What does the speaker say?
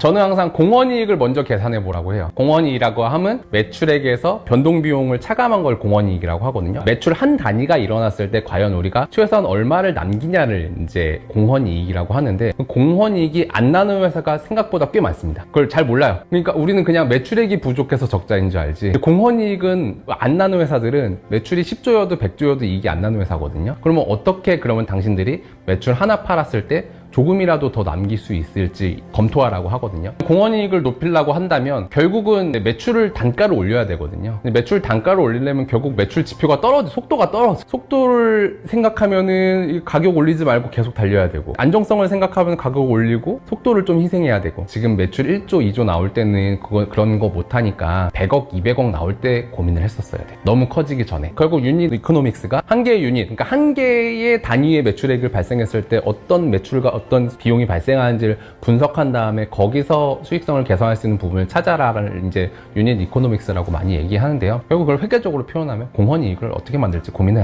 저는 항상 공헌이익을 먼저 계산해 보라고 해요. 공헌이익이라고 하면 매출액에서 변동 비용을 차감한 걸 공헌이익이라고 하거든요. 매출 한 단위가 일어났을 때 과연 우리가 최소한 얼마를 남기냐를 이제 공헌이익이라고 하는데 그 공헌이익이 안 나는 회사가 생각보다 꽤 많습니다. 그걸 잘 몰라요. 그러니까 우리는 그냥 매출액이 부족해서 적자인 줄 알지. 공헌이익은 안 나는 회사들은 매출이 10조여도 100조여도 이익이 안 나는 회사거든요. 그러면 어떻게 그러면 당신들이 매출 하나 팔았을 때 조금이라도 더 남길 수 있을지 검토하라고 하거든요. 공헌이익을 높이려고 한다면 결국은 매출을 단가를 올려야 되거든요. 매출 단가를 올리려면 결국 매출 지표가 떨어져, 속도가 떨어져. 속도를 생각하면은 이 가격 올리지 말고 계속 달려야 되고 안정성을 생각하면 가격 올리고 속도를 좀 희생해야 되고 지금 매출 1조, 2조 나올 때는 그거, 그런 거 못하니까 100억, 200억 나올 때 고민을 했었어야 돼. 너무 커지기 전에. 결국 유닛 이코노믹스가 한 개의 유닛, 그러니까 한 개의 단위의 매출액을 발생했을 때 어떤 매출과 어떤 비용이 발생하는지를 분석한 다음에 거기서 수익성을 개선할 수 있는 부분을 찾아라를 이제 유닛 이코노믹스라고 많이 얘기하는데요. 결국 그걸 회계적으로 표현하면 공헌 이익을 어떻게 만들지 고민해야